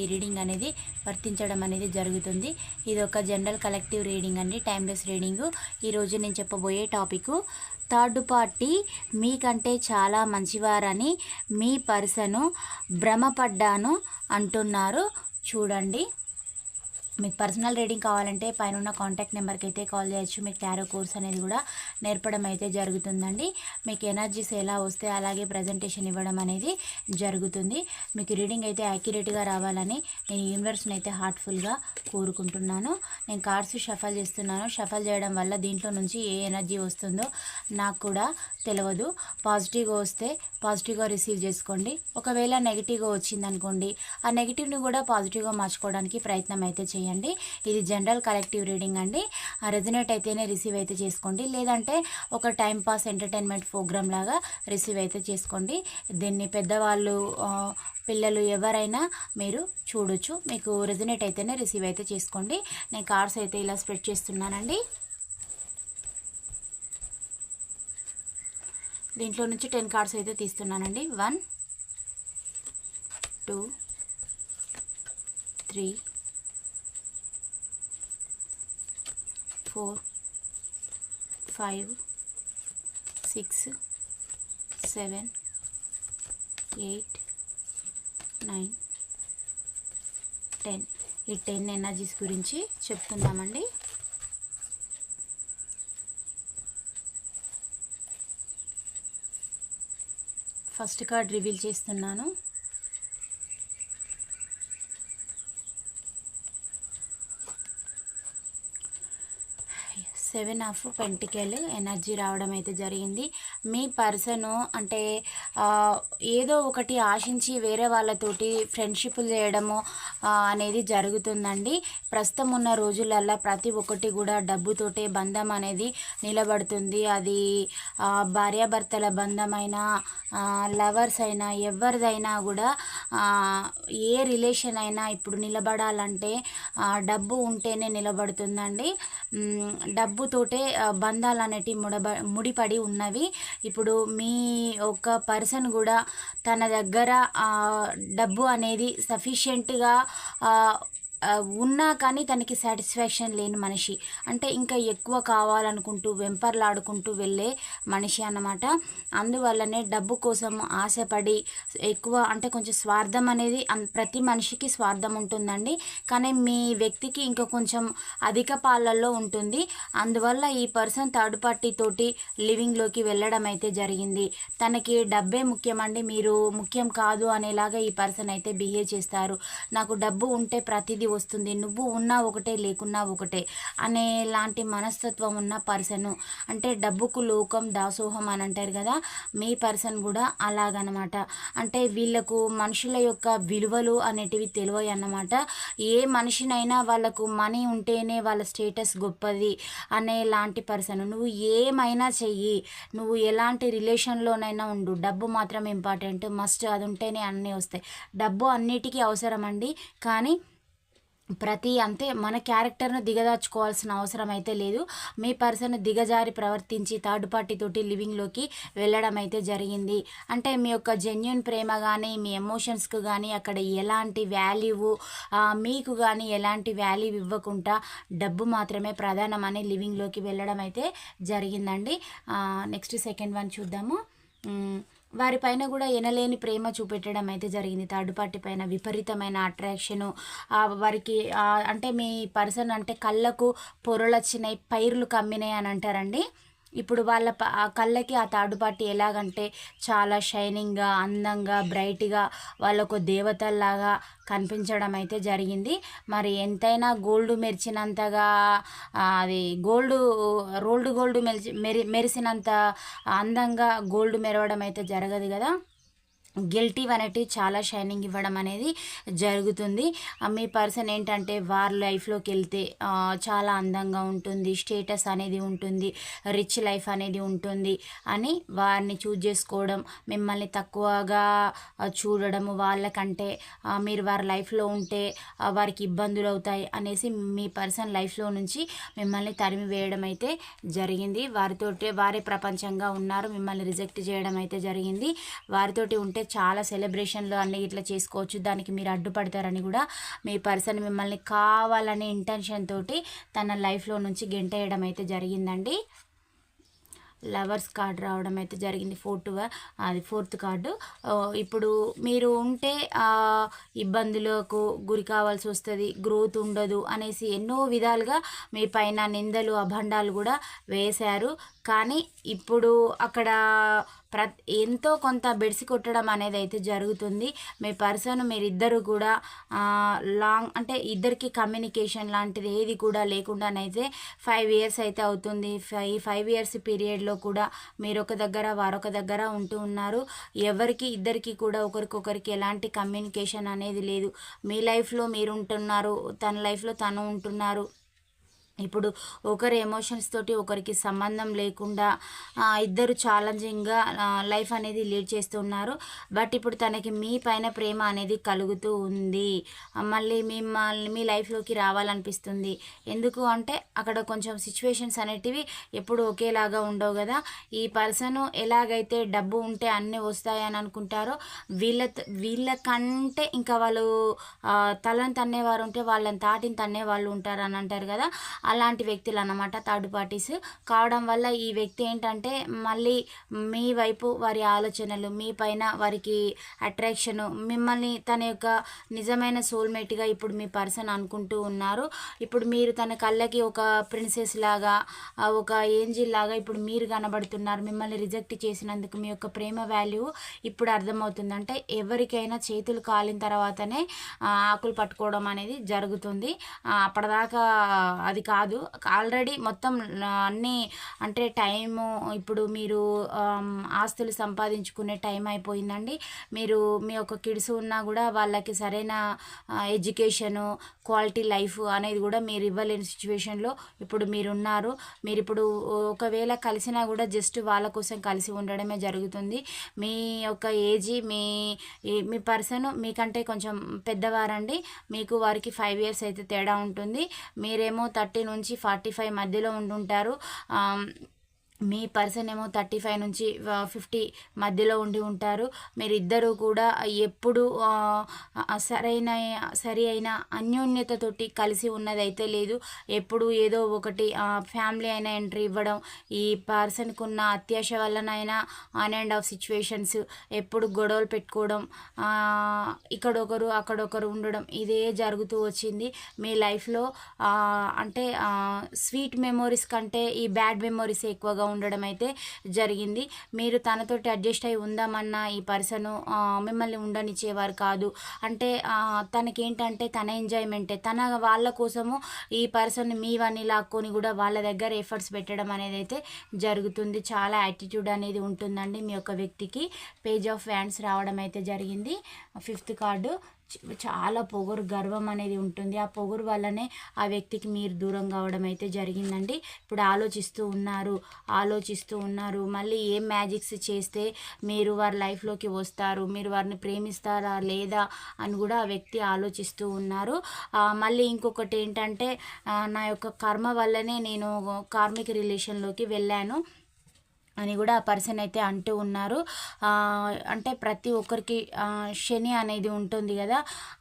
ఈ రీడింగ్ అనేది వర్తించడం అనేది జరుగుతుంది. ఇది ఒక జనరల్ కలెక్టివ్ రీడింగ్ అండి టైమ్లెస్ రీడింగు ఈరోజు నేను చెప్పబోయే టాపిక్ థర్డ్ పార్టీ మీకంటే చాలా మంచివారని మీ పర్సను భ్రమపడ్డాను అంటున్నారు. చూడండి. మీకు పర్సనల్ రీడింగ్ కావాలంటే పైన ఉన్న కాంటాక్ట్ నెంబర్కి అయితే కాల్ చేయొచ్చు. మీకు టారో కోర్స్ అనేది కూడా నేర్పడం అయితే జరుగుతుందండి. మీకు ఎనర్జీస్ ఎలా వస్తే అలాగే ప్రజెంటేషన్ ఇవ్వడం అనేది జరుగుతుంది. మీకు రీడింగ్ అయితే యాక్యురేట్గా రావాలని నేను యూనివర్స్ని అయితే హార్ట్ఫుల్గా కోరుకుంటున్నాను. నేను కార్డ్స్ షఫల్ చేస్తున్నాను. షఫల్ చేయడం వల్ల దీంట్లో నుంచి ఏ ఎనర్జీ వస్తుందో నాకు కూడా తెలియదు పాజిటివ్గా వస్తే పాజిటివ్గా రిసీవ్ చేసుకోండి. ఒకవేళ నెగిటివ్గా వచ్చిందనుకోండి ఆ నెగిటివ్ని కూడా పాజిటివ్గా మార్చుకోవడానికి ప్రయత్నం అయితే చేయండి. ఇది జనరల్ కలెక్టివ్ రీడింగ్ అండి. రెజినేట్ అయితేనే రిసీవ్ అయితే చేసుకోండి. లేదంటే ఒక టైం పాస్ ఎంటర్టైన్మెంట్ ప్రోగ్రామ్ లాగా రిసీవ్ అయితే చేసుకోండి. దీన్ని పెద్దవాళ్ళు పిల్లలు ఎవరైనా మీరు చూడొచ్చు. మీకు రెజినేట్ అయితేనే రిసీవ్ అయితే చేసుకోండి. నేను కార్డ్స్ అయితే ఇలా స్ప్రెడ్ చేస్తున్నానండి. దీంట్లో నుంచి టెన్ కార్డ్స్ అయితే తీస్తున్నానండి. One two three four five six seven eight nine ten ఈ టెన్ ఎనర్జీస్ గురించి చెప్తున్నామండి ఫస్ట్ కార్డ్ రివీల్ చేస్తున్నాను. సెవెన్ ఆఫ్ పెంటికల్ ఎనర్జీ రావడం అయితే జరిగింది. మీ పర్సను అంటే ఏదో ఒకటి ఆశించి వేరే వాళ్ళతోటి ఫ్రెండ్షిప్లు చేయడము అనేది జరుగుతుందండి. ప్రస్తుతం ఉన్న రోజులల్లో ప్రతి ఒక్కటి కూడా డబ్బుతోటే బంధం అనేది నిలబడుతుంది. అది భార్యాభర్తల బంధమైనా లవర్స్ అయినా ఎవరిదైనా కూడా ఏ రిలేషన్ అయినా ఇప్పుడు నిలబడాలంటే డబ్బు ఉంటేనే నిలబడుతుందండి. డబ్బుతోటే బంధాలు అనేటివి ముడబ ముడిపడి ఉన్నవి. ఇప్పుడు మీ ఒక పర్సన్ కూడా తన దగ్గర డబ్బు అనేది సఫిషియెంట్గా ఉన్నా కానీ తనకి సాటిస్ఫాక్షన్ లేని మనిషి. అంటే ఇంకా ఎక్కువ కావాలనుకుంటూ వెంపర్లాడుకుంటూ వెళ్ళే మనిషి అన్నమాట. అందువల్లనే డబ్బు కోసం ఆశపడి ఎక్కువ అంటే కొంచెం స్వార్థం అనేది ప్రతి మనిషికి స్వార్థం ఉంటుందండి. కానీ మీ వ్యక్తికి ఇంకా కొంచెం అధిక పాలల్లో ఉంటుంది. అందువల్ల ఈ పర్సన్ థర్డ్ పార్టీ తోటి లివింగ్లోకి వెళ్ళడం అయితే జరిగింది. తనకి డబ్బే ముఖ్యమండి. మీరు ముఖ్యం కాదు అనేలాగా ఈ పర్సన్ అయితే బిహేవ్ చేస్తారు. నాకు డబ్బు ఉంటే ప్రతిదీ వస్తుంది. నువ్వు ఉన్నా ఒకటే లేకున్నా ఒకటే అనే లాంటి మనస్తత్వం ఉన్న పర్సన్. అంటే డబ్బుకు లోకం దాసోహం అని అంటారు కదా మీ పర్సన్ కూడా అలాగనమాట. అంటే వీళ్ళకు మనుషుల యొక్క విలువలు అనేటివి తెలివయి అన్నమాట. ఏ మనిషినైనా వాళ్ళకు మనీ ఉంటేనే వాళ్ళ స్టేటస్ గొప్పది అనే లాంటి పర్సన్. నువ్వు ఏమైనా చెయ్యి. నువ్వు ఎలాంటి రిలేషన్లోనైనా ఉండు. డబ్బు మాత్రం ఇంపార్టెంట్ మస్ట్ అది ఉంటేనే అన్నీ వస్తాయి. డబ్బు అన్నిటికీ అవసరం అండి కానీ ప్రతి అంతే మన క్యారెక్టర్ను దిగదార్చుకోవాల్సిన అవసరం అయితే లేదు. మీ పర్సన్ దిగజారి ప్రవర్తించి థర్డ్ పార్టీ తోటి లివింగ్లోకి వెళ్ళడం అయితే జరిగింది. అంటే మీ యొక్క జెన్యున్ ప్రేమ కానీ మీ ఎమోషన్స్కి కానీ అక్కడ ఎలాంటి వాల్యూ మీకు కానీ ఎలాంటి వాల్యూ ఇవ్వకుండా డబ్బు మాత్రమే ప్రధానమని లివింగ్లోకి వెళ్ళడం అయితే జరిగిందండి. నెక్స్ట్ సెకండ్ వన్ చూద్దాము. వారిపైన కూడా ఎనలేని ప్రేమ చూపెట్టడం అయితే జరిగింది. థర్డ్ పార్టీ పైన విపరీతమైన అట్రాక్షను వారికి అంటే మీ పర్సన్ అంటే కళ్ళకు పొరలు వచ్చినాయి పైర్లు కమ్మినాయి అని అంటారండి. ఇప్పుడు వాళ్ళ ప- ఆ కళ్ళకి ఆ థర్డ్ పార్టీ ఎలాగంటే చాలా షైనింగ్గా అందంగా బ్రైట్గా వాళ్ళకు దేవతల్లాగా కనిపించడం అయితే జరిగింది. మరి ఎంతైనా గోల్డ్ మెరిచినంతగా అది గోల్డ్ రోల్డ్ గోల్డ్ మెరిచి మెరి మెరిసినంత అందంగా గోల్డ్ మెరవడం అయితే జరగదు కదా? గిల్టీ అనేటివి చాలా షైనింగ్ ఇవ్వడం అనేది జరుగుతుంది. మీ పర్సన్ ఏంటంటే వారు లైఫ్లోకి వెళ్తే చాలా అందంగా ఉంటుంది స్టేటస్ అనేది ఉంటుంది రిచ్ లైఫ్ అనేది ఉంటుంది అని వారిని చూజ్ చేసుకోవడం మిమ్మల్ని తక్కువగా చూడడము వాళ్ళకంటే మీరు వారి లైఫ్లో ఉంటే వారికి ఇబ్బందులు అవుతాయి అనేసి మీ పర్సన్ లైఫ్లో నుంచి మిమ్మల్ని తరిమి వేయడం అయితే జరిగింది. వారితోటి వారే ప్రపంచంగా ఉన్నారు మిమ్మల్ని రిజెక్ట్ చేయడం అయితే జరిగింది. వారితోటి ఉంటే చాలా సెలబ్రేషన్లు అన్ని ఇట్లా చేసుకోవచ్చు. దానికి మీరు అడ్డుపడతారని కూడా మీ పర్సన్ మిమ్మల్ని కావాలనే ఇంటెన్షన్ తోటి తన లైఫ్లో నుంచి గెంటేయడం అయితే జరిగిందండి. లవర్స్ కార్డు రావడం అయితే జరిగింది. ఫోర్త్ అది ఫోర్త్ కార్డు ఇప్పుడు మీరు ఉంటే ఇబ్బందులకు గురి కావాల్సి వస్తుంది గ్రోత్ ఉండదు అనేసి ఎన్నో విధాలుగా మీ పైన నిందలు అభండాలు కూడా వేశారు. కానీ ఇప్పుడు అక్కడ ప్ర ఎంతో కొంత బెడిసి కొట్టడం అనేది అయితే జరుగుతుంది. మీ పర్సన్ మీరిద్దరు కూడా లాంగ్ అంటే ఇద్దరికి కమ్యూనికేషన్ లాంటిది ఏది కూడా లేకుండానైతే ఫైవ్ ఇయర్స్ అయితే అవుతుంది. ఫైవ్ ఫైవ్ ఇయర్స్ పీరియడ్లో కూడా మీరు ఒక దగ్గర వారొక దగ్గర ఉంటూ ఉన్నారు. ఎవరికి ఇద్దరికి కూడా ఒకరికొకరికి ఎలాంటి కమ్యూనికేషన్ అనేది లేదు. మీ లైఫ్లో మీరు ఉంటున్నారు తన లైఫ్లో తను ఉంటున్నారు. ఇప్పుడు ఒకరి ఎమోషన్స్ తోటి ఒకరికి సంబంధం లేకుండా ఇద్దరు ఛాలెంజింగ్గా లైఫ్ అనేది లీడ్ చేస్తున్నారు. బట్ ఇప్పుడు తనకి మీ పైన ప్రేమ అనేది కలుగుతూ ఉంది. మళ్ళీ మిమ్మల్ని మీ లైఫ్లోకి రావాలనిపిస్తుంది. ఎందుకు అంటే అక్కడ కొంచెం సిచ్యువేషన్స్ అనేటివి ఎప్పుడు ఒకేలాగా ఉండవు కదా. ఈ పర్సన్ ఎలాగైతే డబ్బు ఉంటే అన్నీ వస్తాయని అనుకుంటారో వీళ్ళ వీళ్ళకంటే ఇంకా వాళ్ళు తలని తన్నేవారు ఉంటే వాళ్ళని తాటిని తన్నే వాళ్ళు ఉంటారు అని అంటారు కదా. అలాంటి వ్యక్తులు అన్నమాట థర్డ్ పార్టీస్. కావడం వల్ల ఈ వ్యక్తి ఏంటంటే మళ్ళీ మీ వైపు వారి ఆలోచనలు మీ పైన వారికి అట్రాక్షను మిమ్మల్ని తన యొక్క నిజమైన సోల్మేట్గా ఇప్పుడు మీ పర్సన్ అనుకుంటూ ఉన్నారు. ఇప్పుడు మీరు తన కళ్ళకి ఒక ప్రిన్సెస్ లాగా ఒక ఏంజిల్ లాగా ఇప్పుడు మీరు కనబడుతున్నారు. మిమ్మల్ని రిజెక్ట్ చేసినందుకు మీ యొక్క ప్రేమ వాల్యూ ఇప్పుడు అర్థమవుతుంది. అంటే ఎవరికైనా చేతులు కాలిన తర్వాతనే ఆకులు పట్టుకోవడం అనేది జరుగుతుంది. అప్పటిదాకా అది కా కాదు. ఆల్రెడీ మొత్తం అన్నీ అంటే టైము ఇప్పుడు మీరు ఆస్తులు సంపాదించుకునే టైం అయిపోయిందండి. మీరు మీ యొక్క కిడ్స్ ఉన్నా కూడా వాళ్ళకి సరైన ఎడ్యుకేషను క్వాలిటీ లైఫ్ అనేది కూడా మీరు ఇవ్వలేని సిచ్యువేషన్లో ఇప్పుడు మీరు ఉన్నారు మీరు ఇప్పుడు ఒకవేళ కలిసినా కూడా జస్ట్ వాళ్ళ కోసం కలిసి ఉండడమే జరుగుతుంది. మీ యొక్క ఏజీ మీ మీ పర్సన్ మీకంటే కొంచెం పెద్దవారండి. మీకు వారికి ఫైవ్ ఇయర్స్ అయితే తేడా ఉంటుంది. మీరేమో థర్టీన్ నుంచి ఫార్టీ ఫైవ్ మధ్యలో ఉండుంటారు మీ పర్సన్ ఏమో థర్టీ ఫైవ్ నుంచి ఫిఫ్టీ మధ్యలో ఉండి ఉంటారు. మీరిద్దరూ కూడా ఎప్పుడు సరైన సరి అయిన అన్యోన్యతతోటి కలిసి ఉన్నది అయితే లేదు. ఎప్పుడు ఏదో ఒకటి ఫ్యామిలీ అయినా ఎంట్రీ ఇవ్వడం ఈ పర్సన్కి ఉన్న అత్యాశ వల్లనైనా ఆన్ అండ్ ఆఫ్ సిచ్యువేషన్స్ ఎప్పుడు గొడవలు పెట్టుకోవడం ఇక్కడొకరు అక్కడొకరు ఉండడం ఇదే జరుగుతూ వచ్చింది. మీ లైఫ్లో అంటే స్వీట్ మెమోరీస్ కంటే ఈ బ్యాడ్ మెమోరీస్ ఎక్కువగా ఉండడం అయితే జరిగింది. మీరు తనతోటి అడ్జస్ట్ అయి ఉందామన్న ఈ పర్సన్ మిమ్మల్ని ఉండనిచ్చేవారు కాదు. అంటే తనకేంటంటే తన ఎంజాయ్మెంటే తన వాళ్ళ కోసము ఈ పర్సన్ మీవన్నీ లాక్కొని కూడా వాళ్ళ దగ్గర ఎఫర్ట్స్ పెట్టడం అనేది అయితే జరుగుతుంది. చాలా యాటిట్యూడ్ అనేది ఉంటుందండి మీ యొక్క వ్యక్తికి. పేజ్ ఆఫ్ ఫ్యాన్స్ రావడం అయితే జరిగింది. ఫిఫ్త్ కార్డు చాలా పొగరు గర్వం అనేది ఉంటుంది. ఆ పొగరు వల్లనే ఆ వ్యక్తికి మీరు దూరం కావడం అయితే జరిగిందండి. ఇప్పుడు ఆలోచిస్తూ ఉన్నారు ఆలోచిస్తూ ఉన్నారు. మళ్ళీ ఏం మ్యాజిక్స్ చేస్తే మీరు వారి లైఫ్లోకి వస్తారు మీరు వారిని ప్రేమిస్తారా లేదా అని కూడా ఆ వ్యక్తి ఆలోచిస్తూ ఉన్నారు. మళ్ళీ ఇంకొకటి ఏంటంటే నా యొక్క కర్మ వల్లనే నేను కార్మిక రిలేషన్లోకి వెళ్ళాను. అని కూడా ఆ పర్సన్ అయితే అంటూ ఉన్నారు. అంటే ప్రతి ఒక్కరికి శని అనేది ఉంటుంది కదా.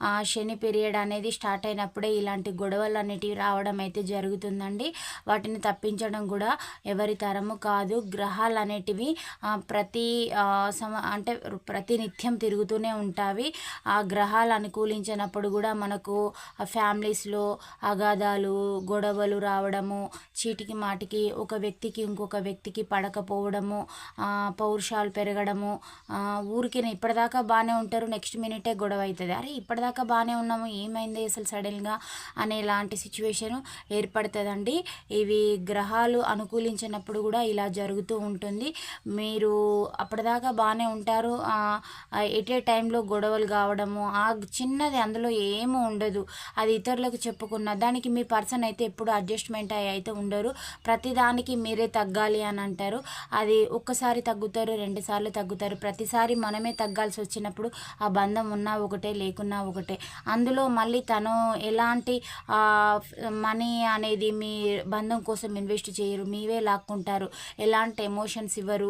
ఆ శని పీరియడ్ అనేది స్టార్ట్ అయినప్పుడే ఇలాంటి గొడవలు అనేటివి రావడం అయితే జరుగుతుందండి. వాటిని తప్పించడం కూడా ఎవరి తరము కాదు. గ్రహాలు అనేటివి ప్రతి సమ అంటే ప్రతి నిత్యం తిరుగుతూనే ఉంటావి. ఆ గ్రహాలు అనుకూలించినప్పుడు కూడా మనకు ఫ్యామిలీస్లో అగాధాలు గొడవలు రావడము చీటికి మాటికి ఒక వ్యక్తికి ఇంకొక వ్యక్తికి పడకపోవడం మాడిపోవడము పౌరుషాలు పెరగడము ఊరికి ఊరికే ఇప్పటిదాకా బాగానే ఉంటారు నెక్స్ట్ మినిటే గొడవ అవుతుంది అరే ఇప్పటిదాకా బాగానే ఉన్నాము ఏమైంది అసలు సడన్గా అనేలాంటి సిచ్యువేషన్ ఏర్పడుతుందండి. ఇవి గ్రహాలు అనుకూలించినప్పుడు కూడా ఇలా జరుగుతూ ఉంటుంది. మీరు అప్పటిదాకా బాగానే ఉంటారు ఎట్ టైంలో గొడవలు కావడము ఆ చిన్నది అందులో ఏమీ ఉండదు. అది ఇతరులకు చెప్పుకున్న దానికి మీ పర్సన్ అయితే ఎప్పుడు అడ్జస్ట్మెంట్ అయ్యి అయితే ఉండరు. ప్రతిదానికి మీరే తగ్గాలి అని అంటారు. అది ఒక్కసారి తగ్గుతారు రెండు సార్లు తగ్గుతారు. ప్రతిసారి మనమే తగ్గాల్సి వచ్చినప్పుడు ఆ బంధం ఉన్నా ఒకటే లేకున్నా ఒకటే. అందులో మళ్ళీ తను ఎలాంటి మనీ అనేది మీ బంధం కోసం ఇన్వెస్ట్ చేయరు మీవే లాక్కుంటారు. ఎలాంటి ఎమోషన్స్ ఇవ్వరు.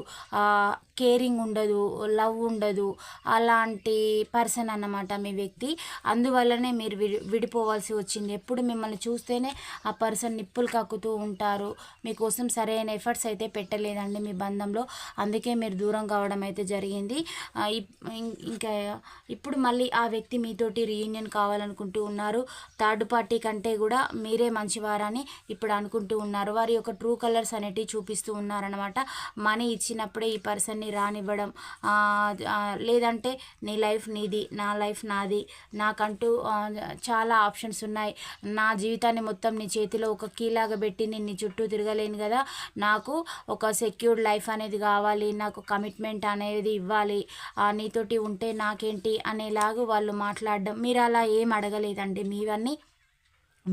కేరింగ్ ఉండదు లవ్ ఉండదు అలాంటి పర్సన్ అన్నమాట మీ వ్యక్తి. అందువల్లనే మీరు విడి విడిపోవాల్సి వచ్చింది. ఎప్పుడు మిమ్మల్ని చూస్తేనే ఆ పర్సన్ నిప్పులు కక్కుతూ ఉంటారు. మీకోసం సరైన ఎఫర్ట్స్ అయితే పెట్టలేదండి మీ బంధంలో. అందుకే మీరు దూరం కావడం అయితే జరిగింది. ఇప్- ఇంకా ఇప్పుడు మళ్ళీ ఆ వ్యక్తి మీతోటి రీయూనియన్ కావాలనుకుంటూ ఉన్నారు. థర్డ్ పార్టీ కంటే కూడా మీరే మంచివారని ఇప్పుడు అనుకుంటూ ఉన్నారు. వారి యొక్క ట్రూ కలర్స్ అనేటివి చూపిస్తూ ఉన్నారనమాట మనీ ఇచ్చినప్పుడే ఈ పర్సన్ని రానివ్వడం లేదంటే నీ లైఫ్ నీది నా లైఫ్ నాది. నాకంటూ చాలా ఆప్షన్స్ ఉన్నాయి. నా జీవితాన్ని మొత్తం నీ చేతిలో ఒక కీలాగా పెట్టి నేను నీ చుట్టూ తిరగలేను కదా. నాకు ఒక సెక్యూర్డ్ లైఫ్ అనేది కావాలి నాకు కమిట్మెంట్ అనేది ఇవ్వాలి. నీతోటి ఉంటే నాకేంటి అనేలాగా వాళ్ళు మాట్లాడడం. మీరు అలా ఏం అడగలేదండి మీవన్నీ?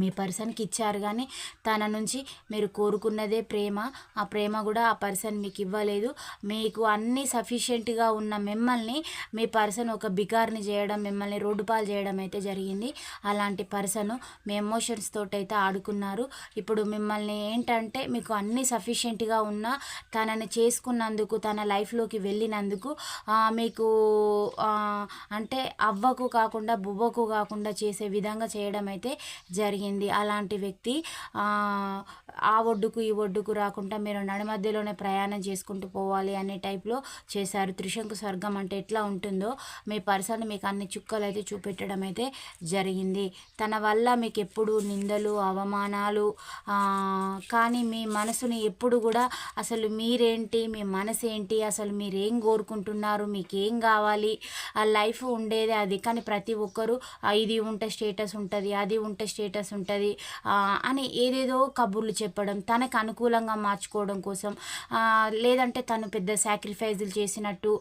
మీ పర్సన్కి ఇచ్చారు కానీ తన నుంచి మీరు కోరుకున్నదే ప్రేమ. ఆ ప్రేమ కూడా ఆ పర్సన్ మీకు ఇవ్వలేదు. మీకు అన్నీ సఫిషియెంట్గా ఉన్న మిమ్మల్ని మీ పర్సన్ ఒక బికార్ని చేయడం మిమ్మల్ని రోడ్డు పాలు చేయడం అయితే జరిగింది. అలాంటి పర్సన్ మీ ఎమోషన్స్ తోటైతే ఆడుకున్నారు. ఇప్పుడు మిమ్మల్ని ఏంటంటే మీకు అన్నీ సఫిషియెంట్గా ఉన్న తనని చేసుకున్నందుకు తన లైఫ్లోకి వెళ్ళినందుకు మీకు అంటే అవ్వకు కాకుండా బువ్వకు కాకుండా చేసే విధంగా చేయడం అయితే జరిగింది. అలాంటి వ్యక్తి ఆ, ఒడ్డుకు ఈ ఒడ్డుకు రాకుండా మీరు నడిమధ్యలోనే ప్రయాణం చేసుకుంటూ పోవాలి అనే టైప్లో చేశారు. త్రిశంకు స్వర్గం అంటే ఎట్లా ఉంటుందో మీ పర్సన్ మీకు అన్ని చుక్కలు అయితే చూపెట్టడం అయితే జరిగింది. తన వల్ల మీకు ఎప్పుడు నిందలు అవమానాలు కానీ మీ మనసుని ఎప్పుడు కూడా అసలు మీరేంటి మీ మనసు ఏంటి అసలు మీరేం కోరుకుంటున్నారు మీకేం కావాలి ఆ లైఫ్ ఉండేది అది. కానీ ప్రతి ఒక్కరూ ఇది ఉంటే స్టేటస్ ఉంటుంది అది ఉంటే స్టేటస్ ఉంటుంది అని ఏదేదో కబుర్లు చెప్పడం తనకు అనుకూలంగా మార్చుకోవడం కోసం లేదంటే తను పెద్ద సాక్రిఫైజులు చేసినట్టు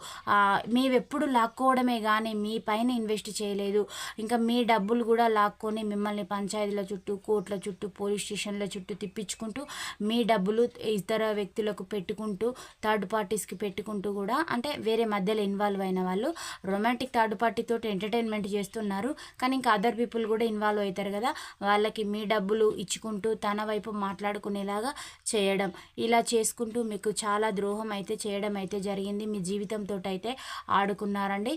మేమెప్పుడు లాక్కోవడమే కానీ మీ పైన ఇన్వెస్ట్ చేయలేదు. ఇంకా మీ డబ్బులు కూడా లాక్కొని మిమ్మల్ని పంచాయతీల చుట్టూ కోర్టుల చుట్టూ పోలీస్ స్టేషన్ల చుట్టూ తిప్పించుకుంటూ మీ డబ్బులు ఇతర వ్యక్తులకు పెట్టుకుంటూ థర్డ్ పార్టీస్కి పెట్టుకుంటూ కూడా అంటే వేరే మధ్యలో ఇన్వాల్వ్ అయిన వాళ్ళు రొమాంటిక్ థర్డ్ పార్టీతో ఎంటర్టైన్మెంట్ చేస్తున్నారు. కానీ ఇంకా అదర్ పీపుల్ కూడా ఇన్వాల్వ్ అవుతారు కదా వాళ్ళకి మీ డబ్బులు ఇచ్చుకుంటూ తన వైపు మాట్లాడుకునేలాగా చేయడం. ఇలా చేసుకుంటూ మీకు చాలా ద్రోహం అయితే చేయడం అయితే జరిగింది. మీ జీవితంతో అయితే ఆడుకున్నారండి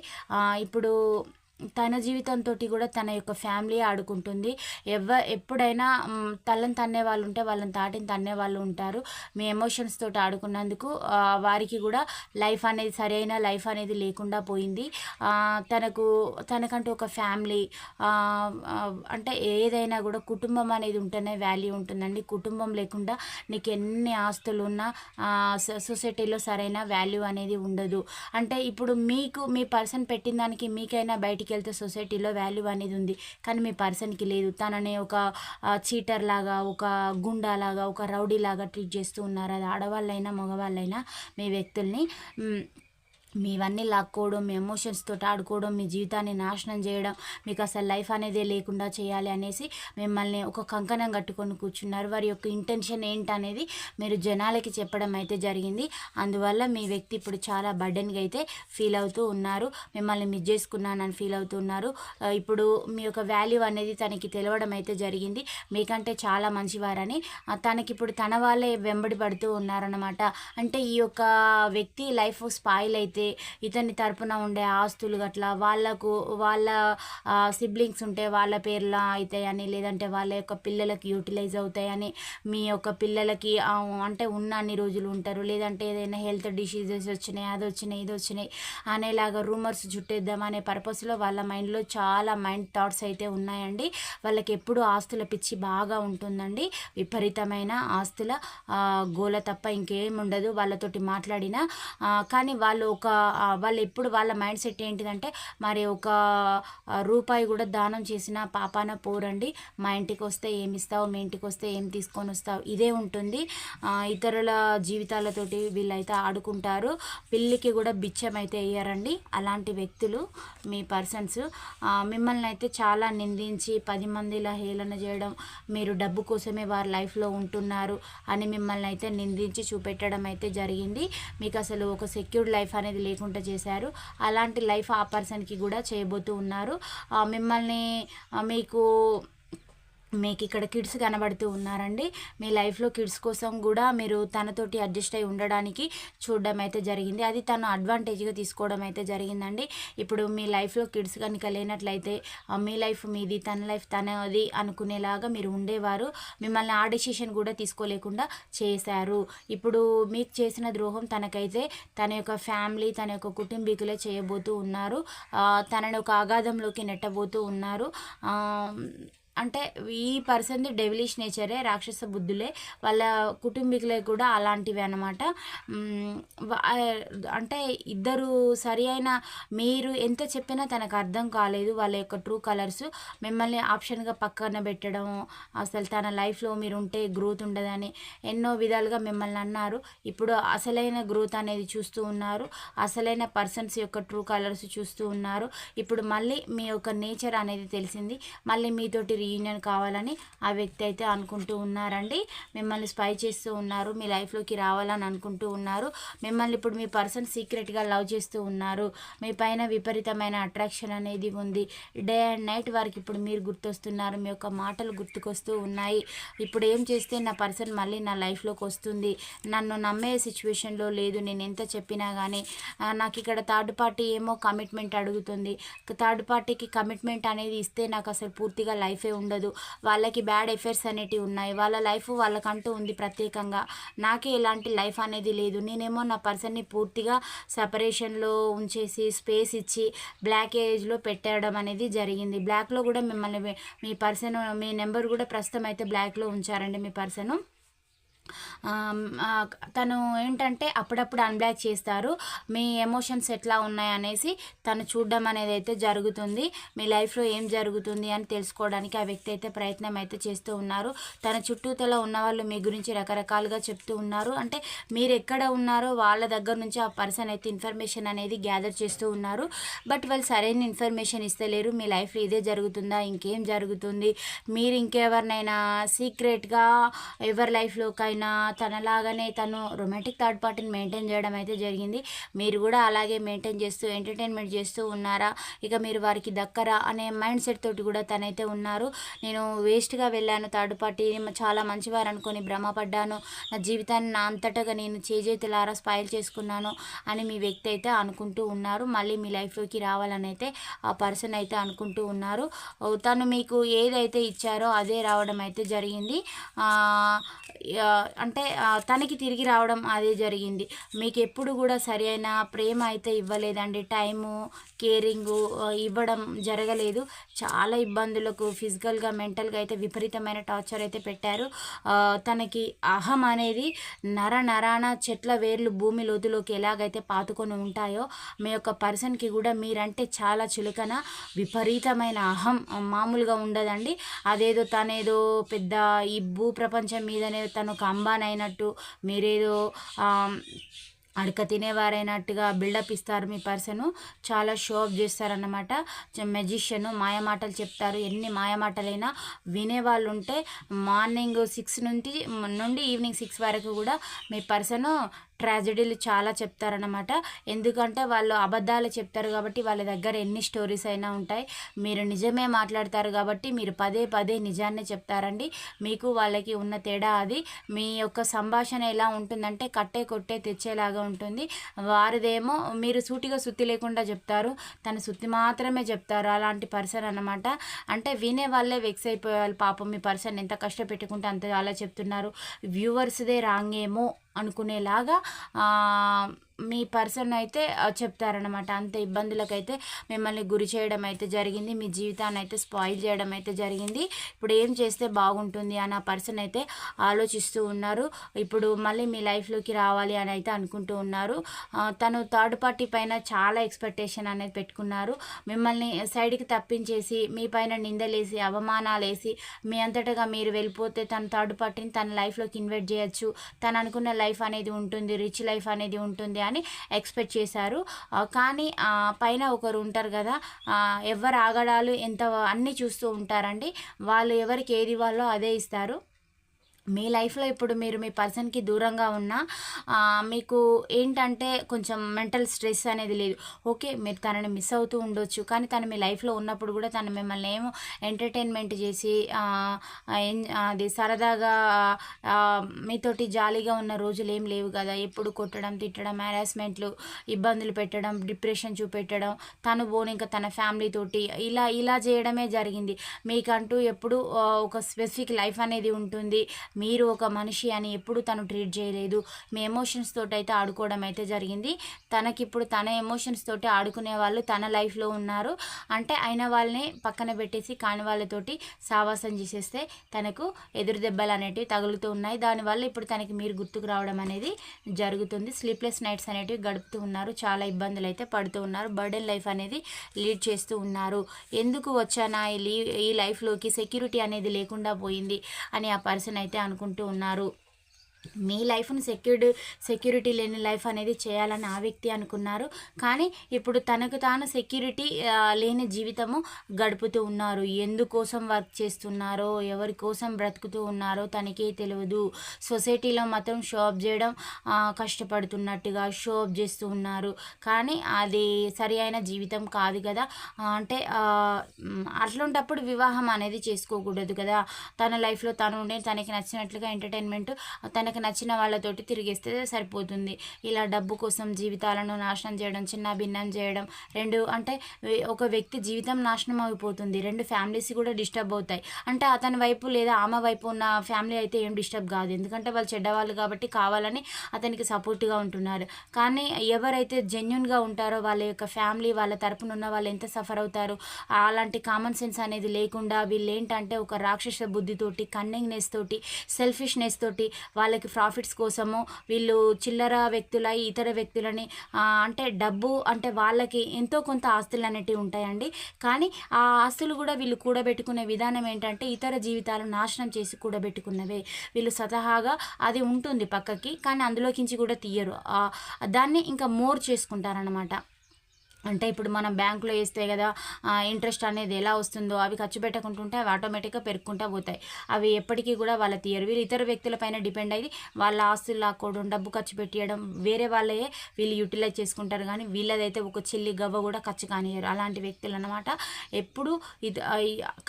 ఇప్పుడు తన జీవితంతో కూడా తన యొక్క ఫ్యామిలీ ఆడుకుంటుంది. ఎవ ఎప్పుడైనా తల్లని తలని తన్నే వాళ్ళు ఉంటే వాళ్ళని తాటిని తన్నే వాళ్ళు ఉంటారు. మీ ఎమోషన్స్ తోటి ఆడుకున్నందుకు వారికి కూడా లైఫ్ అనేది సరైన లైఫ్ అనేది లేకుండా పోయింది. తనకు తనకంటూ ఒక ఫ్యామిలీ అంటే ఏదైనా కూడా కుటుంబం అనేది ఉంటేనే వాల్యూ ఉంటుందండి. కుటుంబం లేకుండా నీకు ఎన్ని ఆస్తులు ఉన్నా సొ- సొసైటీలో సరైన వాల్యూ అనేది ఉండదు. అంటే ఇప్పుడు మీకు మీ పర్సన్ పెట్టిన దానికి మీకైనా బయటికి వెళ్తే సొసైటీలో వాల్యూ అనేది ఉంది. కానీ మీ పర్సన్కి లేదు. తనని ఒక చీటర్ లాగా ఒక గుండా లాగా ఒక రౌడీ లాగా ట్రీట్ చేస్తూ ఉన్నారు. అది ఆడవాళ్ళైనా మగవాళ్ళైనా మీ వ్యక్తుల్ని మీవన్నీ లాక్కోవడం మీ ఎమోషన్స్ ఆడుకోవడం మీ జీవితాన్ని నాశనం చేయడం మీకు అసలు లైఫ్ అనేది లేకుండా చేయాలి అనేసి మిమ్మల్ని ఒక కంకణం కట్టుకొని కూర్చున్నారు. వారి యొక్క ఇంటెన్షన్ ఏంటనేది మీరు జనాలకి చెప్పడం అయితే జరిగింది. అందువల్ల మీ వ్యక్తి ఇప్పుడు చాలా బర్డెన్గా అయితే ఫీల్ అవుతూ ఉన్నారు. మిమ్మల్ని మిస్ చేసుకున్నానని ఫీల్ అవుతూ ఉన్నారు. ఇప్పుడు మీ యొక్క వాల్యూ అనేది తనకి తెలవడం అయితే జరిగింది. మీకంటే చాలా మంచివారని తనకి ఇప్పుడు తన వాళ్ళే వెంబడి పడుతూ ఉన్నారన్నమాట. అంటే ఈ యొక్క వ్యక్తి లైఫ్ స్పాయిల్ అయితే ఇతని తరపున ఉండే ఆస్తులు గట్లా వాళ్ళకు వాళ్ళ సిబ్లింగ్స్ ఉంటే వాళ్ళ పేర్ల అవుతాయని లేదంటే వాళ్ళ యొక్క పిల్లలకి యూటిలైజ్ అవుతాయని మీ యొక్క పిల్లలకి అంటే ఉన్న అన్ని రోజులు ఉంటారు. లేదంటే ఏదైనా హెల్త్ డిసీజెస్ వచ్చినాయి అది వచ్చినాయి ఇది వచ్చినాయి అనేలాగా రూమర్స్ చుట్టేద్దాం అనే పర్పస్లో వాళ్ళ మైండ్లో చాలా మైండ్ థాట్స్ అయితే ఉన్నాయండి. వాళ్ళకి ఎప్పుడు ఆస్తుల పిచ్చి బాగా ఉంటుందండి. విపరీతమైన ఆస్తుల గోల తప్ప ఇంకేం ఉండదు వాళ్ళతోటి మాట్లాడినా కానీ వాళ్ళు ఒక వాళ్ళు ఎప్పుడు వాళ్ళ మైండ్ సెట్ ఏంటిదంటే మరి ఒక రూపాయి కూడా దానం చేసిన పాపాన పోరండి. మా ఇంటికి వస్తే ఏమి ఇస్తావు? మీ ఇంటికి వస్తే ఏం తీసుకొని వస్తావు? ఇదే ఉంటుంది. ఇతరుల జీవితాలతోటి వీళ్ళైతే ఆడుకుంటారు. పిల్లికి కూడా బిచ్చం అయితే వేయరండి అలాంటి వ్యక్తులు మీ పర్సన్స్. మిమ్మల్ని అయితే చాలా నిందించి పది మందిలా హేళన చేయడం మీరు డబ్బు కోసమే వారి లైఫ్లో ఉంటున్నారు అని మిమ్మల్ని అయితే నిందించి చూపెట్టడం అయితే జరిగింది. మీకు అసలు ఒక సెక్యూర్డ్ లైఫ్ అనేది లేకుండా చేశారు. అలాంటి లైఫ్ ఆ పర్సన్కి కూడా చేయబోతూ ఉన్నారు. మిమ్మల్ని మీకు మీకు ఇక్కడ కిడ్స్ కనబడుతూ ఉన్నారండి. మీ లైఫ్లో కిడ్స్ కోసం కూడా మీరు తనతోటి అడ్జస్ట్ అయి ఉండడానికి చూడడం అయితే జరిగింది. అది తను అడ్వాంటేజ్గా తీసుకోవడం అయితే జరిగిందండి. ఇప్పుడు మీ లైఫ్లో కిడ్స్ కనుక లేనట్లయితే మీ లైఫ్ మీది తన లైఫ్ తనది అనుకునేలాగా మీరు ఉండేవారు. మిమ్మల్ని ఆ డెసిషన్ కూడా తీసుకోలేకుండా చేశారు. ఇప్పుడు మీకు చేసిన ద్రోహం తనకైతే తన యొక్క ఫ్యామిలీ తన యొక్క కుటుంబీకులే చేయబోతూ ఉన్నారు. తనని ఒక అగాధంలోకి నెట్టబోతూ ఉన్నారు. అంటే ఈ పర్సన్ది డెవిలిష్ నేచరే రాక్షస బుద్ధులే వాళ్ళ కుటుంబీకులే కూడా అలాంటివి అనమాట అంటే ఇద్దరు సరి అయిన మీరు ఎంత చెప్పినా తనకు అర్థం కాలేదు వాళ్ళ యొక్క ట్రూ కలర్స్ మిమ్మల్ని ఆప్షన్గా పక్కన పెట్టడం అసలు తన లైఫ్లో మీరు ఉంటే గ్రోత్ ఉండదని ఎన్నో విధాలుగా మిమ్మల్ని అన్నారు. ఇప్పుడు అసలైన గ్రోత్ అనేది చూస్తూ ఉన్నారు అసలైన పర్సన్స్ యొక్క ట్రూ కలర్స్ చూస్తూ ఉన్నారు. ఇప్పుడు మళ్ళీ మీ యొక్క నేచర్ అనేది తెలిసింది మళ్ళీ మీతోటి రీయూనియన్ కావాలని ఆ వ్యక్తి అయితే అనుకుంటూ ఉన్నారండి. మిమ్మల్ని స్పై చేస్తూ ఉన్నారు మీ లైఫ్లోకి రావాలని అనుకుంటూ ఉన్నారు. మిమ్మల్ని ఇప్పుడు మీ పర్సన్ సీక్రెట్గా లవ్ చేస్తూ ఉన్నారు. మీ పైన విపరీతమైన అట్రాక్షన్ అనేది ఉంది. డే అండ్ నైట్ వారికి ఇప్పుడు మీరు గుర్తొస్తున్నారు మీ యొక్క మాటలు గుర్తుకొస్తూ ఉన్నాయి. ఇప్పుడు ఏం చేస్తే నా పర్సన్ మళ్ళీ నా లైఫ్లోకి వస్తుంది? నన్ను నమ్మే సిచ్యువేషన్లో లేదు నేను ఎంత చెప్పినా కానీ నాకు ఇక్కడ థర్డ్ పార్టీ ఏమో కమిట్మెంట్ అడుగుతుంది. థర్డ్ పార్టీకి కమిట్మెంట్ అనేది ఇస్తే నాకు అసలు పూర్తిగా లైఫే ఉండదు. వాళ్ళకి బ్యాడ్ ఎఫైర్స్ అనేటివి ఉన్నాయి. వాళ్ళ లైఫ్ వాళ్ళకంటూ ఉంది ప్రత్యేకంగా. నాకే ఇలాంటి లైఫ్ అనేది లేదు. నేనేమో నా పర్సన్ని పూర్తిగా సపరేషన్లో ఉంచేసి స్పేస్ ఇచ్చి బ్లాక్ ఏజ్లో పెట్టడం అనేది జరిగింది. బ్లాక్లో కూడా మిమ్మల్ని మీ- పర్సన్ మీ నెంబర్ కూడా ప్రస్తుతం అయితే బ్లాక్లో ఉంచారండి మీ పర్సన్ తను ఏంటంటే అప్పుడప్పుడు అన్బ్లాక్ చేస్తారు. మీ ఎమోషన్స్ ఎట్లా ఉన్నాయనేసి తను చూడడం అనేది అయితే జరుగుతుంది. మీ లైఫ్లో ఏం జరుగుతుంది అని తెలుసుకోవడానికి ఆ వ్యక్తి అయితే ప్రయత్నం అయితే చేస్తూ ఉన్నారు. తన చుట్టూతల ఉన్న వాళ్ళు మీ గురించి రకరకాలుగా చెప్తూ ఉన్నారు. అంటే మీరు ఎక్కడ ఉన్నారో వాళ్ళ దగ్గర నుంచి ఆ పర్సన్ అయితే ఇన్ఫర్మేషన్ అనేది గ్యాదర్ చేస్తూ ఉన్నారు. బట్ వాళ్ళు సరైన ఇన్ఫర్మేషన్ ఇస్తలేరు. మీ లైఫ్లో ఇదే జరుగుతుందా? ఇంకేం జరుగుతుంది? మీరు ఇంకెవరినైనా సీక్రెట్గా ఎవరి లైఫ్లో లైఫ్లోకైనా తనలాగానే తను రొమాంటిక్ థర్డ్ పార్టీని మెయింటైన్ చేయడం అయితే జరిగింది. మీరు కూడా అలాగే మెయింటైన్ చేస్తూ ఎంటర్టైన్మెంట్ చేస్తూ ఉన్నారా? ఇక మీరు వారికి దక్కరా అనే మైండ్ సెట్ తోటి కూడా తనైతే ఉన్నారు. నేను వేస్ట్గా వెళ్ళాను థర్డ్ పార్టీ చాలా మంచివారు అనుకొని భ్రమపడ్డాను. నా జీవితాన్ని నా అంతటగా నేను చేజేతులారా స్పాయిల్ చేసుకున్నాను అని మీ వ్యక్తి అయితే అనుకుంటూ ఉన్నారు. మళ్ళీ మీ లైఫ్లోకి రావాలని అయితే ఆ పర్సన్ అయితే అనుకుంటూ ఉన్నారు. తను మీకు ఏదైతే ఇచ్చారో అదే రావడం అయితే జరిగింది. అంటే తనకి తిరిగి రావడం అదే జరిగింది. మీకు ఎప్పుడు కూడా సరి అయిన ప్రేమ అయితే ఇవ్వలేదండి. టైము కేరింగు ఇవ్వడం జరగలేదు. చాలా ఇబ్బందులకు ఫిజికల్గా మెంటల్గా అయితే విపరీతమైన టార్చర్ అయితే పెట్టారు. తనకి అహం అనేది నర నరాన చెట్ల వేర్లు భూమి లోతులోకి ఎలాగైతే పాతుకొని ఉంటాయో మీ యొక్క పర్సన్కి కూడా మీరంటే చాలా చులకన విపరీతమైన అహం మామూలుగా ఉండదండి. అదేదో తనేదో పెద్ద ఈ భూ ప్రపంచం మీదనే తను ఒక అంబానైనట్టు మీరేదో అడక తినేవారైనట్టుగా బిల్డప్ ఇస్తారు మీ పర్సను. చాలా షో ఆఫ్ చేస్తారన్నమాట. మెజిషియన్ మాయమాటలు చెప్తారు. ఎన్ని మాయమాటలైనా వినేవాళ్ళు ఉంటే మార్నింగ్ సిక్స్ నుంచి నుండి ఈవినింగ్ సిక్స్ వరకు కూడా మీ పర్సను ట్రాజడీలు చాలా చెప్తారనమాట ఎందుకంటే వాళ్ళు అబద్ధాలు చెప్తారు కాబట్టి వాళ్ళ దగ్గర ఎన్ని స్టోరీస్ అయినా ఉంటాయి. మీరు నిజమే మాట్లాడతారు కాబట్టి మీరు పదే పదే నిజాన్ని చెప్తారండి. మీకు వాళ్ళకి ఉన్న తేడా అది. మీ యొక్క సంభాషణ ఎలా ఉంటుందంటే కట్టే కొట్టే తెచ్చేలాగా ఉంటుంది. వారిదేమో మీరు సూటిగా సుత్తి లేకుండా చెప్తారు. తన సుత్తి మాత్రమే చెప్తారు అలాంటి పర్సన్ అనమాట అంటే వినే వాళ్ళే వెక్స్ అయిపోయారు. పాపం మీ పర్సన్ ఎంత కష్టపెట్టుకుంటే అంత అలా చెప్తున్నారు. వ్యూవర్స్దే రాంగేమో అనుకునేలాగా మీ పర్సన్ అయితే చెప్తారనమాట అంత ఇబ్బందులకైతే మిమ్మల్ని గురి చేయడం అయితే జరిగింది. మీ జీవితాన్ని అయితే స్పాయిల్ చేయడం అయితే జరిగింది. ఇప్పుడు ఏం చేస్తే బాగుంటుంది అని ఆ పర్సన్ అయితే ఆలోచిస్తూ ఉన్నారు. ఇప్పుడు మళ్ళీ మీ లైఫ్లోకి రావాలి అని అయితే అనుకుంటూ ఉన్నారు. తను థర్డ్ పార్టీ పైన చాలా ఎక్స్పెక్టేషన్ అనేది పెట్టుకున్నారు. మిమ్మల్ని సైడ్కి తప్పించేసి మీ పైన నిందలేసి అవమానాలు వేసి మీ అంతటగా మీరు వెళ్ళిపోతే తన థర్డ్ పార్టీని తన లైఫ్లోకి ఇన్వైట్ చేయొచ్చు. తను అనుకున్న లైఫ్ అనేది ఉంటుంది రిచ్ లైఫ్ అనేది ఉంటుంది అని ఎక్స్పెక్ట్ చేశారు. కానీ పైన ఒకరు ఉంటారు కదా ఎవరు ఆగడాలు ఎంత అన్నీ చూస్తూ ఉంటారండి. వాళ్ళు ఎవరికి ఏది ఇవ్వాలో అదే ఇస్తారు. మీ లైఫ్లో ఇప్పుడు మీరు మీ పర్సన్కి దూరంగా ఉన్నా మీకు ఏంటంటే కొంచెం మెంటల్ స్ట్రెస్ అనేది లేదు. ఓకే మీరు తనని మిస్ అవుతూ ఉండొచ్చు కానీ తను మీ లైఫ్లో ఉన్నప్పుడు కూడా తను మిమ్మల్ని ఏమో ఎంటర్టైన్మెంట్ చేసి అది సరదాగా మీతోటి జాలీగా ఉన్న రోజులు ఏం లేవు కదా. ఎప్పుడు కొట్టడం తిట్టడం హెరాస్మెంట్లు ఇబ్బందులు పెట్టడం డిప్రెషన్ చూపెట్టడం తను పోని ఇంకా తన ఫ్యామిలీతోటి ఇలా ఇలా చేయడమే జరిగింది. మీకంటూ ఎప్పుడు ఒక స్పెసిఫిక్ లైఫ్ అనేది ఉంటుంది. మీరు ఒక మనిషి అని ఎప్పుడు తను ట్రీట్ చేయలేదు. మీ ఎమోషన్స్ తోటి అయితే ఆడుకోవడం అయితే జరిగింది. తనకిప్పుడు తన ఎమోషన్స్ తోటి ఆడుకునే వాళ్ళు తన లైఫ్లో ఉన్నారు. అంటే అయిన వాళ్ళని పక్కన పెట్టేసి కాని వాళ్ళతోటి సావాసం చేసేస్తే తనకు ఎదురు దెబ్బలు అనేటివి తగులుతూ ఉన్నాయి. దానివల్ల ఇప్పుడు తనకి మీరు గుర్తుకు రావడం అనేది జరుగుతుంది. స్లీప్లెస్ నైట్స్ అనేటివి గడుపుతూ ఉన్నారు. చాలా ఇబ్బందులు అయితే పడుతూ ఉన్నారు. బర్డెన్ లైఫ్ అనేది లీడ్ చేస్తూ ఉన్నారు. ఎందుకు వచ్చానా ఈ లైఫ్లోకి సెక్యూరిటీ అనేది లేకుండా పోయింది అని ఆ పర్సన్ అయితే అనుకుంటూ ఉన్నారు. మీ లైఫ్ను సెక్యూర్డ్ సెక్యూరిటీ లేని లైఫ్ అనేది చేయాలని ఆ వ్యక్తి అనుకున్నారు. కానీ ఇప్పుడు తనకు తాను సెక్యూరిటీ లేని జీవితము గడుపుతూ ఉన్నారు. ఎందుకోసం వర్క్ చేస్తున్నారో ఎవరి కోసం బ్రతుకుతూ ఉన్నారో తనకే తెలియదు. సొసైటీలో మాత్రం షాప్ చేయడం కష్టపడుతున్నట్టుగా షోప్ చేస్తూ ఉన్నారు. కానీ అది సరి అయిన జీవితం కాదు కదా. అంటే అట్లాంటప్పుడు వివాహం అనేది చేసుకోకూడదు కదా. తన లైఫ్లో తను ఉండే తనకి నచ్చినట్లుగా ఎంటర్టైన్మెంట్ తనకి మనకు నచ్చిన వాళ్ళతోటి తిరిగేస్తే సరిపోతుంది. ఇలా డబ్బు కోసం జీవితాలను నాశనం చేయడం చిన్న భిన్నం చేయడం రెండు అంటే ఒక వ్యక్తి జీవితం నాశనం అయిపోతుంది. రెండు ఫ్యామిలీస్ కూడా డిస్టర్బ్ అవుతాయి. అంటే అతని వైపు లేదా ఆమె వైపు ఉన్న ఫ్యామిలీ అయితే ఏం డిస్టర్బ్ కాదు. ఎందుకంటే వాళ్ళు చెడ్డవాళ్ళు కాబట్టి కావాలని అతనికి సపోర్ట్గా ఉంటున్నారు. కానీ ఎవరైతే జెన్యున్గా ఉంటారో వాళ్ళ యొక్క ఫ్యామిలీ వాళ్ళ తరపున ఉన్న వాళ్ళు ఎంత సఫర్ అవుతారు అలాంటి కామన్ సెన్స్ అనేది లేకుండా వీళ్ళు ఏంటంటే ఒక రాక్షస బుద్ధితోటి కన్నింగ్నెస్ తోటి సెల్ఫిష్నెస్ తోటి వాళ్ళకి వాళ్ళకి ప్రాఫిట్స్ కోసము వీళ్ళు చిల్లర వ్యక్తులై ఇతర వ్యక్తులని అంటే డబ్బు అంటే వాళ్ళకి ఎంతో కొంత ఆస్తులు అనేటివి ఉంటాయండి. కానీ ఆ ఆస్తులు కూడా వీళ్ళు కూడబెట్టుకునే విధానం ఏంటంటే ఇతర జీవితాలు నాశనం చేసి కూడబెట్టుకున్నవే. వీళ్ళు స్వతహాగా అది ఉంటుంది పక్కకి కానీ అందులోకించి కూడా తీయరు. దాన్ని ఇంకా మోర్ చేసుకుంటారనమాట అంటే ఇప్పుడు మనం బ్యాంకులో వేస్తే కదా ఇంట్రెస్ట్ అనేది ఎలా వస్తుందో అవి ఖర్చు పెట్టకుంటుంటే అవి ఆటోమేటిక్గా పెరుగుకుంటూ పోతాయి. అవి ఎప్పటికీ కూడా వాళ్ళ తీయరు వీళ్ళు ఇతర వ్యక్తులపైన డిపెండ్ అయ్యి వాళ్ళ ఆస్తులు లాక్కోవడం డబ్బు ఖర్చు పెట్టియడం వేరే వాళ్ళే వీళ్ళు యూటిలైజ్ చేసుకుంటారు. కానీ వీళ్ళదైతే ఒక చిల్లి గవ్వ కూడా ఖర్చు కానియరు అలాంటి వ్యక్తులు అనమాట ఎప్పుడు ఇది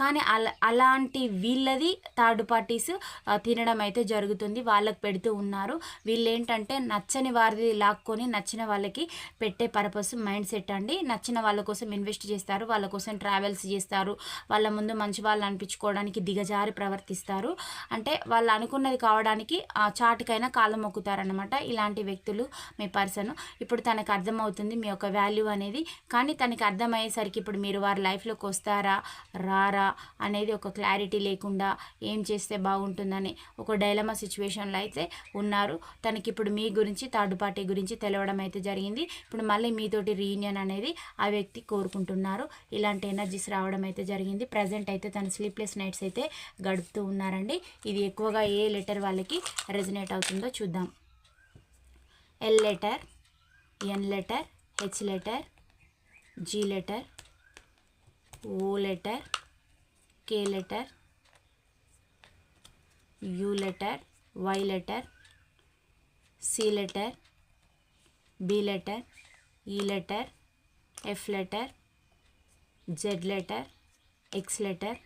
కానీ అలా అలాంటి వీళ్ళది థర్డ్ పార్టీస్ తినడం అయితే జరుగుతుంది. వాళ్ళకి పెడుతూ ఉన్నారు. వీళ్ళు ఏంటంటే నచ్చని వారిది లాక్కొని నచ్చిన వాళ్ళకి పెట్టే పర్పస్ మైండ్ సెట్ అండి. అండి నచ్చిన వాళ్ళ కోసం ఇన్వెస్ట్ చేస్తారు. వాళ్ళ కోసం ట్రావెల్స్ చేస్తారు. వాళ్ళ ముందు మంచి వాళ్ళు అనిపించుకోవడానికి దిగజారి ప్రవర్తిస్తారు. అంటే వాళ్ళు అనుకున్నది కావడానికి ఆ చాటుకైనా కాలం మొక్కుతారనమాట ఇలాంటి వ్యక్తులు మీ పర్సన్. ఇప్పుడు తనకు అర్థమవుతుంది మీ యొక్క వాల్యూ అనేది. కానీ తనకి అర్థమయ్యేసరికి ఇప్పుడు మీరు వారి లైఫ్లోకి వస్తారా? రారా? అనేది ఒక క్లారిటీ లేకుండా ఏం చేస్తే బాగుంటుందని ఒక డైలమా సిచ్యువేషన్లో అయితే ఉన్నారు. తనకి ఇప్పుడు మీ గురించి థర్డ్ పార్టీ గురించి తెలవడం అయితే జరిగింది. ఇప్పుడు మళ్ళీ మీతోటి రీయూనియన్ అనేది ఆ వ్యక్తి కోరుకుంటున్నారు. ఇలాంటి ఎనర్జీస్ రావడం అయితే జరిగింది. ప్రజెంట్ అయితే తన స్లీప్లెస్ నైట్స్ అయితే గడుపుతూ ఉన్నారండి. ఇది ఎక్కువగా ఏ లెటర్ వాళ్ళకి రెజినేట్ అవుతుందో చూద్దాం. L letter N letter H letter G letter O letter K letter U letter Y letter C letter B letter E letter F letter Z letter X letter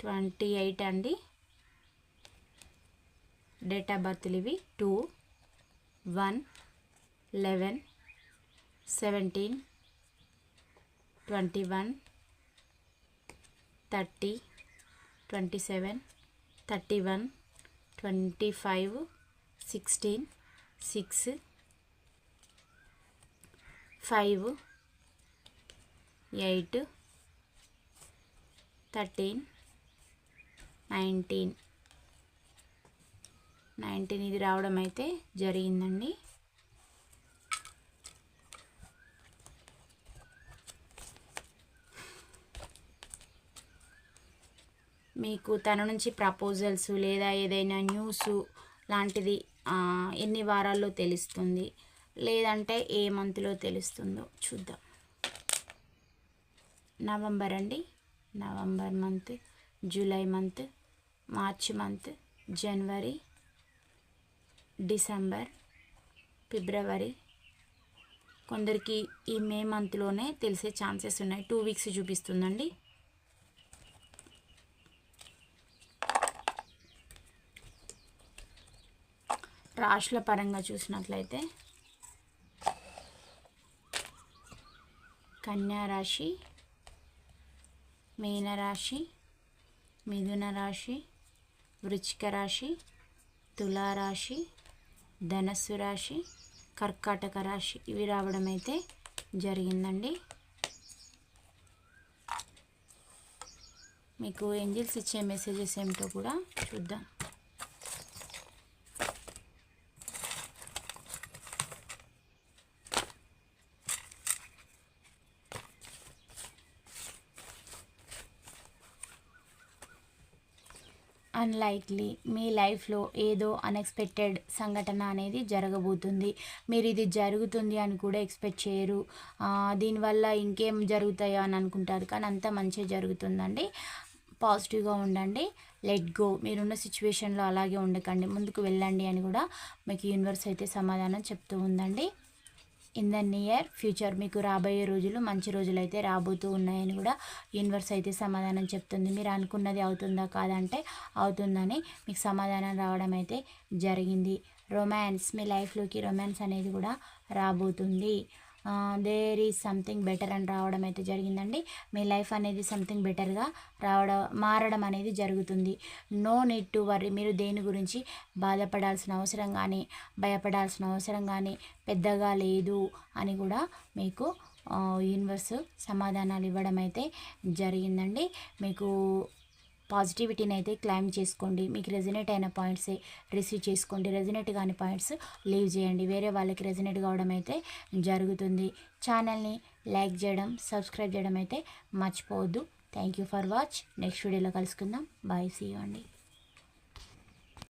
twenty eight అండి. Date of బర్త్లు ఇవి. Two one eleven seventeen twenty one thirty twenty seven thirty one twenty five sixteen six five eight thirteen nineteen. Nineteen ఇది రావడం అయితే జరిగిందండి. మీకు తన నుంచి ప్రపోజల్స్ లేదా ఏదైనా న్యూస్ లాంటిది ఎన్ని వారాల్లో తెలుస్తుంది? లేదంటే ఏ మంత్లో తెలుస్తుందో చూద్దాం. నవంబర్ అండి. November month July month March month జనవరి డిసెంబర్ ఫిబ్రవరి. కొందరికి ఈ మే మంత్లోనే తెలిసే ఛాన్సెస్ ఉన్నాయి. టూ వీక్స్ చూపిస్తుందండి. రాశుల పరంగా చూసినట్లయితే కన్యా రాశి మీనరాశి మిథున రాశి వృచ్చిక రాశి తులారాశి ధనస్సు రాశి కర్కాటక రాశి ఇవి రావడం అయితే జరిగిందండి. మీకు ఏంజిల్స్ ఇచ్చే మెసేజెస్ ఏమిటో కూడా చూద్దాం. అన్లైక్లీ మీ లైఫ్లో ఏదో అన్ఎక్స్పెక్టెడ్ సంఘటన అనేది జరగబోతుంది. మీరు ఇది జరుగుతుంది అని కూడా ఎక్స్పెక్ట్ చేయరు. దీనివల్ల ఇంకేం జరుగుతాయో అని అనుకుంటారు. కానీ అంత మంచిగా జరుగుతుందండి. పాజిటివ్గా ఉండండి. లెట్ గో మీరున్న సిచ్యువేషన్లో అలాగే ఉండకండి. ముందుకు వెళ్ళండి అని కూడా మీకు యూనివర్స్ అయితే సమాధానం చెప్తూ ఉందండి. ఇన్ ద నియర్ ఫ్యూచర్ మీకు రాబోయే రోజులు మంచి రోజులు అయితే రాబోతూ ఉన్నాయని కూడా యూనివర్స్ అయితే సమాధానం చెప్తుంది. మీరు అనుకున్నది అవుతుందా కాదంటే అవుతుందని మీకు సమాధానం రావడం అయితే జరిగింది. రొమాన్స్ మీ లైఫ్లోకి రొమాన్స్ అనేది కూడా రాబోతుంది. దేర్ ఈజ్ సంథింగ్ బెటర్ అని రావడం అయితే జరిగిందండి. మీ లైఫ్ అనేది సంథింగ్ బెటర్గా రావడం మారడం అనేది జరుగుతుంది. నో నీడ్ టు వర్రీ మీరు దేని గురించి బాధపడాల్సిన అవసరం కానీ భయపడాల్సిన అవసరం కానీ పెద్దగా లేదు అని కూడా మీకు యూనివర్స్ సమాధానాలు ఇవ్వడం అయితే జరిగిందండి. మీకు పాజిటివిటీని అయితే క్లైమ్ చేసుకోండి. మీకు రెజినేట్ అయిన పాయింట్సే రిసీవ్ చేసుకోండి. రెజినేట్ కాని పాయింట్స్ లీవ్ చేయండి. వేరే వాళ్ళకి రెజినేట్ కావడం అయితే జరుగుతుంది. ఛానల్ని లైక్ చేయడం సబ్స్క్రైబ్ చేయడం అయితే మర్చిపోవద్దు. Thank you for watch. Next వీడియోలో కలుసుకుందాం. బాయ్. సీ అండి.